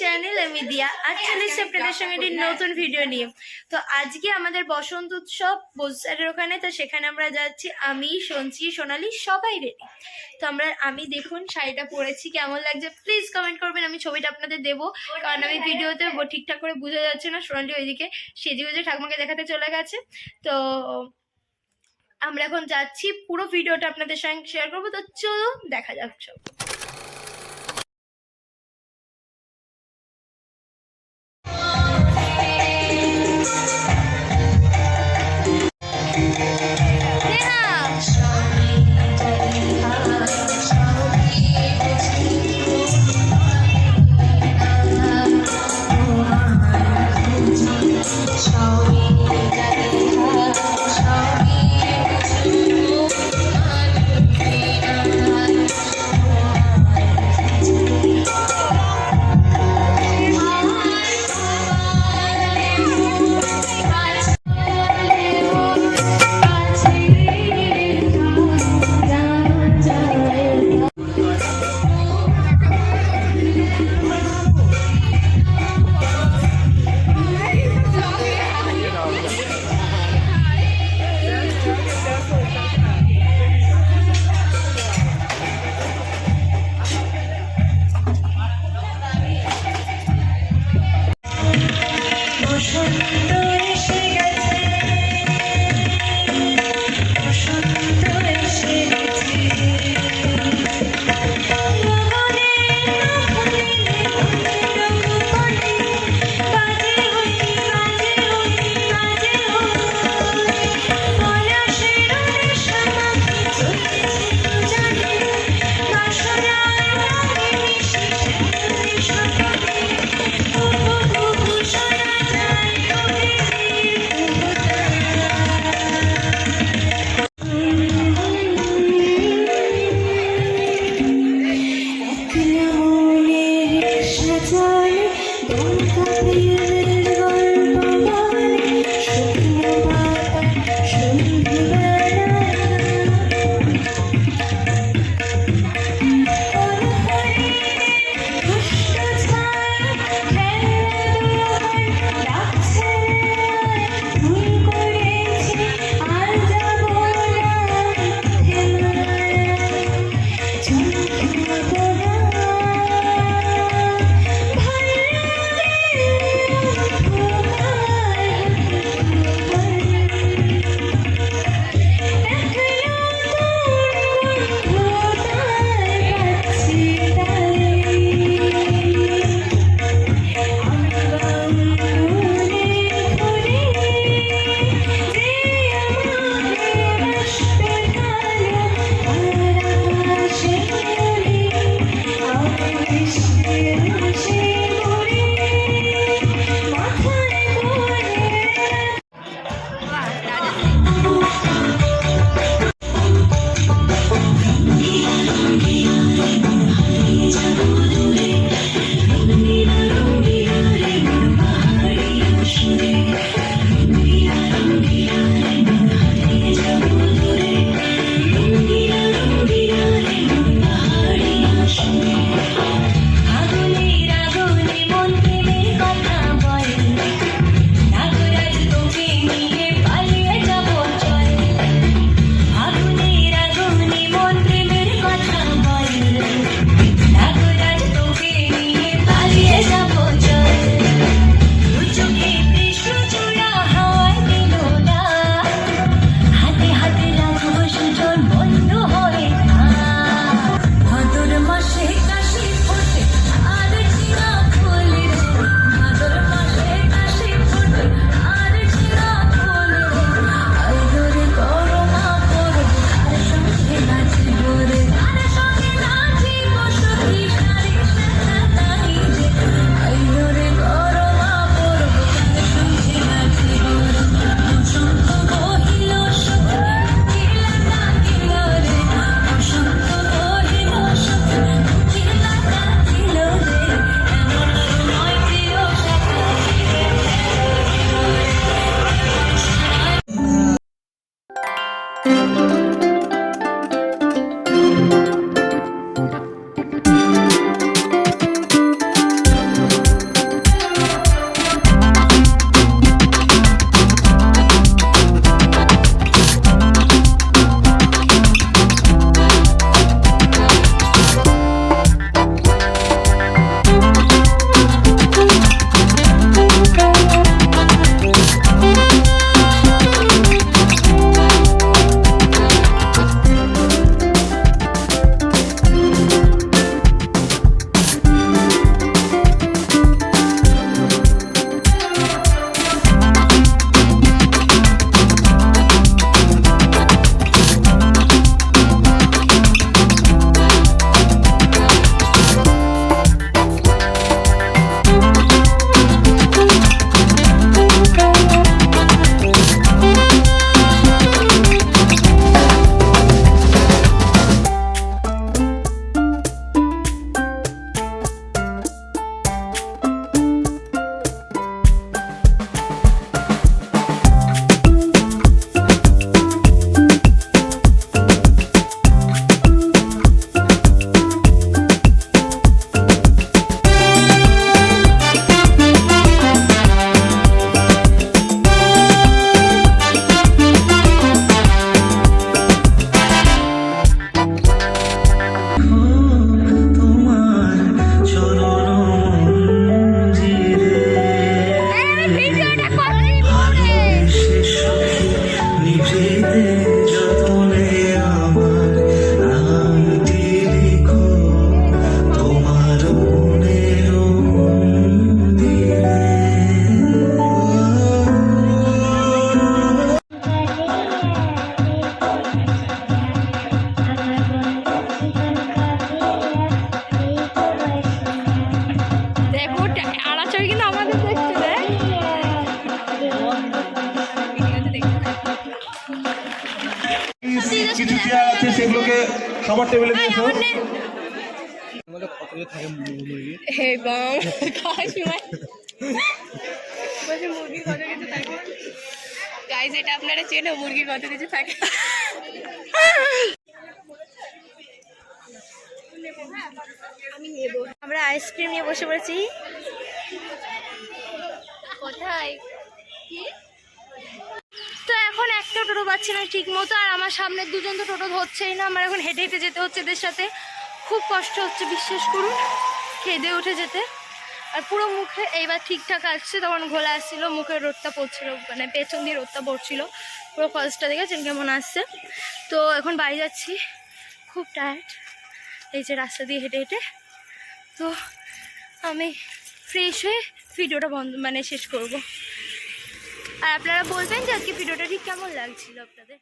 Channel আমি দিয়া আজ চলে এসেছি আপনাদের সঙ্গে একটি নতুন ভিডিও নিয়ে। তো আজকে আমাদের বসন্ত উৎসব বোসারের ওখানে তো সেখানে আমরা যাচ্ছি আমি সঞ্চি সোনালি সবাই রেডি তো আমরা আমি দেখুন শাড়িটা পরেছি কেমন লাগছে? প্লিজ কমেন্ট করবেন আমি ছবিটা আপনাদের দেবো। কারণ আমি ভিডিওতে ঠিকঠাক করে বোঝা যাচ্ছে না সোনালি ওইদিকে সেজে গুজে ঠাকুমাকে দেখাতে চলে গেছে। তো আমরা এখন যাচ্ছি পুরো ভিডিওটা আপনাদের সঙ্গে শেয়ার করব তো চলুন দেখা যাক মনের সাজায় দোল কাপিলের সবার টেবিলে দিয়েছ আমার নে- এই বাম, খাস মার। বলছে মুরগির কত কিছু থাকে? গাইজ এটা আপনারা চেনো মুরগির কত কিছু থাকে? আমরা আইসক্রিম নিয়ে বসে পড়েছি। কোথায়? একটা টোটো পাচ্ছি না ঠিক মতো আর আমার সামনে দুজন তো টোটো ধরছেই না। আমার এখন হেঁটে হেঁটে যেতে হচ্ছে এদের সাথে। খুব কষ্ট হচ্ছে, বিশ্বাস করুন, খেদে উঠে যেতে। আর পুরো মুখে এইবার ঠিকঠাক আসছে, তখন ঘোলা আসছিল, মুখে রোদটা পড়ছিল মানে পেছন দিয়ে রোদটা পড়ছিল। পুরো ফলসটা দেখেছেন কেমন আসছে? তো এখন বাড়ি যাচ্ছি, খুব টায়ার্ড এই যে রাস্তা দিয়ে হেঁটে হেঁটে। তো আমি ফ্রেশ হয়ে ভিডিওটা বন্ধ মানে শেষ করব। আর আপনারা বলবেন যে আজকে ভিডিওটা ঠিক কেমন লাগছিল আপনাদের?